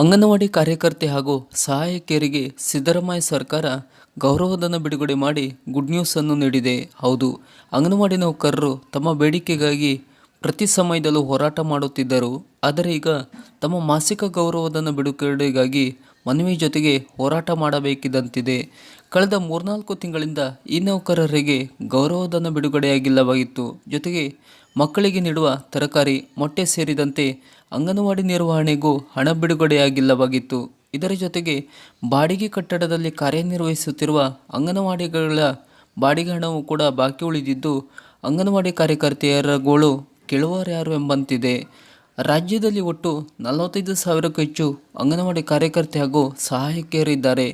ಅಂಗನವಾಡಿ ಕಾರ್ಯಕರ್ತೆ ಹಾಗೂ ಸಹಾಯಕಿಯರಿಗೆ ಸಿದ್ದರಾಮಯ್ಯ ಸರ್ಕಾರ ಗೌರವಧನ ಬಿಡುಗಡೆ ಮಾಡಿ ಗುಡ್ ನ್ಯೂಸನ್ನು ನೀಡಿದೆ. ಹೌದು, ಅಂಗನವಾಡಿ ನೌಕರರು ತಮ್ಮ ಬೇಡಿಕೆಗಾಗಿ ಪ್ರತಿ ಸಮಯದಲ್ಲೂ ಹೋರಾಟ ಮಾಡುತ್ತಿದ್ದರು. ಆದರೆ ಈಗ ತಮ್ಮ ಮಾಸಿಕ ಗೌರವಧನ ಬಿಡುಗಡೆಗಾಗಿ ಮನವಿ ಜೊತೆಗೆ ಹೋರಾಟ ಮಾಡಬೇಕಿದಂತಿದೆ. ಕಳೆದ ಮೂರ್ನಾಲ್ಕು ತಿಂಗಳಿಂದ ಈ ನೌಕರರಿಗೆ ಗೌರವಧನ ಬಿಡುಗಡೆಯಾಗಿಲ್ಲವಾಗಿತ್ತು. ಜೊತೆಗೆ ಮಕ್ಕಳಿಗೆ ನೀಡುವ ತರಕಾರಿ, ಮೊಟ್ಟೆ ಸೇರಿದಂತೆ ಅಂಗನವಾಡಿ ನಿರ್ವಹಣೆಗೂ ಹಣ ಬಿಡುಗಡೆಯಾಗಿಲ್ಲವಾಗಿತ್ತು. ಇದರ ಜೊತೆಗೆ ಬಾಡಿಗೆ ಕಟ್ಟಡದಲ್ಲಿ ಕಾರ್ಯನಿರ್ವಹಿಸುತ್ತಿರುವ ಅಂಗನವಾಡಿಗಳ ಬಾಡಿಗೆ ಹಣವು ಕೂಡ ಬಾಕಿ ಉಳಿದಿದ್ದು, ಅಂಗನವಾಡಿ ಕಾರ್ಯಕರ್ತೆಯರ ಗೋಳು ಕೇಳುವರ್ಯಾರು ಎಂಬಂತಿದೆ. ರಾಜ್ಯದಲ್ಲಿ ಒಟ್ಟು ನಲವತ್ತೈದು ಸಾವಿರಕ್ಕೂ ಹೆಚ್ಚು ಅಂಗನವಾಡಿ ಕಾರ್ಯಕರ್ತೆ ಹಾಗೂ ಸಹಾಯಕಿಯರಿದ್ದಾರೆ.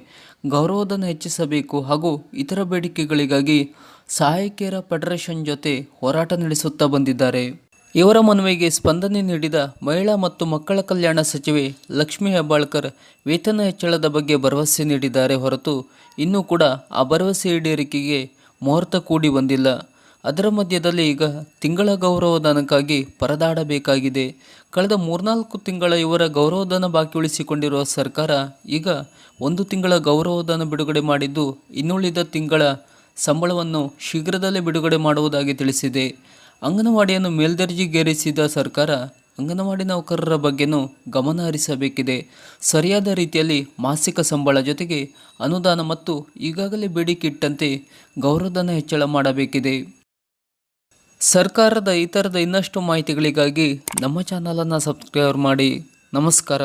ಗೌರವಧನ ಹೆಚ್ಚಿಸಬೇಕು ಹಾಗೂ ಇತರ ಬೇಡಿಕೆಗಳಿಗಾಗಿ ಸಹಾಯಕಿಯರ ಫೆಡರೇಷನ್ ಜೊತೆ ಹೋರಾಟ ನಡೆಸುತ್ತಾ ಬಂದಿದ್ದಾರೆ. ಇವರ ಮನವಿಗೆ ಸ್ಪಂದನೆ ನೀಡಿದ ಮಹಿಳಾ ಮತ್ತು ಮಕ್ಕಳ ಕಲ್ಯಾಣ ಸಚಿವೆ ಲಕ್ಷ್ಮೀ ಹೆಬ್ಬಾಳ್ಕರ್ ವೇತನ ಹೆಚ್ಚಳದ ಬಗ್ಗೆ ಭರವಸೆ ನೀಡಿದ್ದಾರೆ ಹೊರತು ಇನ್ನೂ ಕೂಡ ಆ ಭರವಸೆ ಈಡೇರಿಕೆಗೆ ಮುಹೂರ್ತ ಕೂಡಿ ಬಂದಿಲ್ಲ. ಅದರ ಮಧ್ಯದಲ್ಲಿ ಈಗ ತಿಂಗಳ ಗೌರವಧನಕ್ಕಾಗಿ ಪರದಾಡಬೇಕಾಗಿದೆ. ಕಳೆದ ಮೂರ್ನಾಲ್ಕು ತಿಂಗಳ ಇವರ ಗೌರವಧನ ಬಾಕಿ ಉಳಿಸಿಕೊಂಡಿರುವ ಸರ್ಕಾರ ಈಗ ಒಂದು ತಿಂಗಳ ಗೌರವಧನ ಬಿಡುಗಡೆ ಮಾಡಿದ್ದು ಇನ್ನುಳಿದ ತಿಂಗಳ ಸಂಬಳವನ್ನು ಶೀಘ್ರದಲ್ಲೇ ಬಿಡುಗಡೆ ಮಾಡುವುದಾಗಿ ತಿಳಿಸಿದೆ. ಅಂಗನವಾಡಿಯನ್ನು ಮೇಲ್ದರ್ಜೆಗೇರಿಸಿದ ಸರ್ಕಾರ ಅಂಗನವಾಡಿ ನೌಕರರ ಬಗ್ಗೆನೂ ಗಮನ ಹರಿಸಬೇಕಿದೆ. ಸರಿಯಾದ ರೀತಿಯಲ್ಲಿ ಮಾಸಿಕ ಸಂಬಳ ಜೊತೆಗೆ ಅನುದಾನ ಮತ್ತು ಈಗಾಗಲೇ ಬೇಡಿಕೆ ಇಟ್ಟಂತೆ ಗೌರವಧನ ಹೆಚ್ಚಳ ಮಾಡಬೇಕಿದೆ. ಸರ್ಕಾರದ ಈ ಥರದ ಇನ್ನಷ್ಟು ಮಾಹಿತಿಗಳಿಗಾಗಿ ನಮ್ಮ ಚಾನಲನ್ನು ಸಬ್ಸ್ಕ್ರೈಬ್ ಮಾಡಿ ನಮಸ್ಕಾರ.